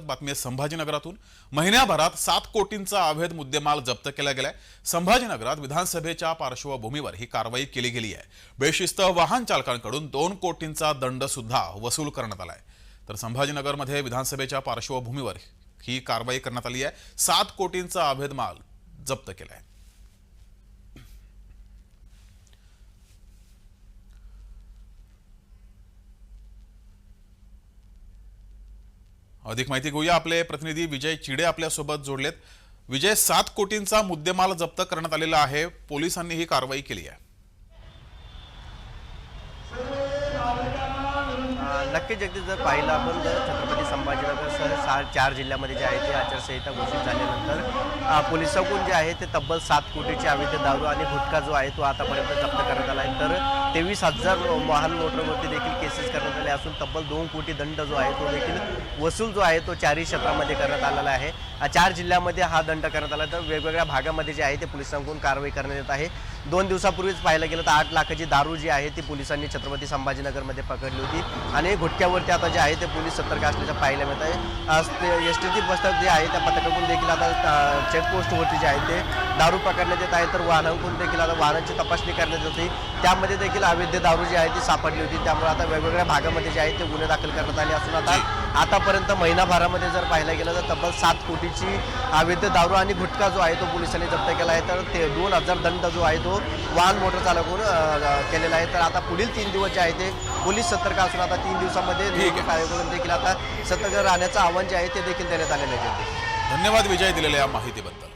बातमी आहे संभाजीनगरातून. महिन्याभरात सात कोटींचा अवैध मुद्देमाल जप्त केला गेलाय. संभाजीनगरात विधानसभेच्या पार्श्वभूमीवर ही कारवाई केली गेली आहे बेशिस्त वाहन चालकांकडून दोन कोटींचा दंड सुद्धा वसूल करण्यात आलाय. तर संभाजीनगरमध्ये विधानसभेच्या पार्श्वभूमीवर ही कारवाई करण्यात आली आहे सात कोटींचा अवैध माल जप्त केलाय. अधिक माहिती घेऊया. आपले प्रतिनिधी विजय चिडे आपल्यासोबत जोडलेत. विजय सात कोटींचा मुद्देमाल जप्त करण्यात आलेला आहे. पोलिसांनी ही कारवाई केली आहे. नक्कीच जगदीश जर पाहिलं आपण जर छत्रपती संभाजीनगरसह सहा चार जिल्ह्यामध्ये जे आहे ते आचारसंहिता घोषित झाल्यानंतर अ, पोलिसांकडून जे आहे ते तब्बल सात कोटीचे अवैध दारू आणि गुटखा जो आहे तो आतापर्यंत जप्त करण्यात आला आहे. तर तेवीस हजार वाहन मोटरवरती देखील केसेस करण्यात आले असून तब्बल दोन कोटी दंड जो आहे तो देखील वसूल जो आहे तो चारही क्षेत्रामध्ये करण्यात आलेला आहे. चार जिल्ह्यामध्ये हा दंड करण्यात आला. तर वेगवेगळ्या भागामध्ये जे आहे ते पोलिसांकडून कारवाई करण्यात येत आहे. दोन दिवसापूर्वीच पाहायला गेलं तर आठ लाखाची दारू जी आहे ती पोलिसांनी छत्रपती संभाजीनगरमध्ये पकडली होती. आणि गुटख्यावरती आता जे आहे ते पोलीस सतर्क असल्याचं पाहायला मिळत आहे. ते एस टी टी जे आहे त्या पथकाकडून देखील आता चेकपोस्टवरती जे आहे ते दारू पकडण्यात येत आहे. तर वाहनांकडून देखील आता वाहनांची तपासणी करण्यात येते त्यामध्ये देखील अवैध दारू जी आहे ती सापडली होती. त्यामुळे आता वेगवेगळ्या भागामध्ये जे आहे ते गुन्हे दाखल करण्यात आले असून आता आतापर्यंत महिनाभरामध्ये जर पाहायला गेलं तर तब्बल सात कोटीची अवैध दारू आणि गुटखा जो आहे तो पोलिसांनी जप्त केला आहे. तर ते दोन हजार दंड जो आहे तो वाहन मोटर चालकावर अ, केलेला आहे. तर आता पुढील तीन दिवस जे आहे ते पोलीस सतर्क असून आता तीन दिवसामध्ये निवडणूक आयोगाकडून देखील आता सतर्क राहण्याचं आव्हान जे आहे ते देखील देण्यात आलेलं आहे. धन्यवाद विजय दिलेल्या या माहितीबद्दल.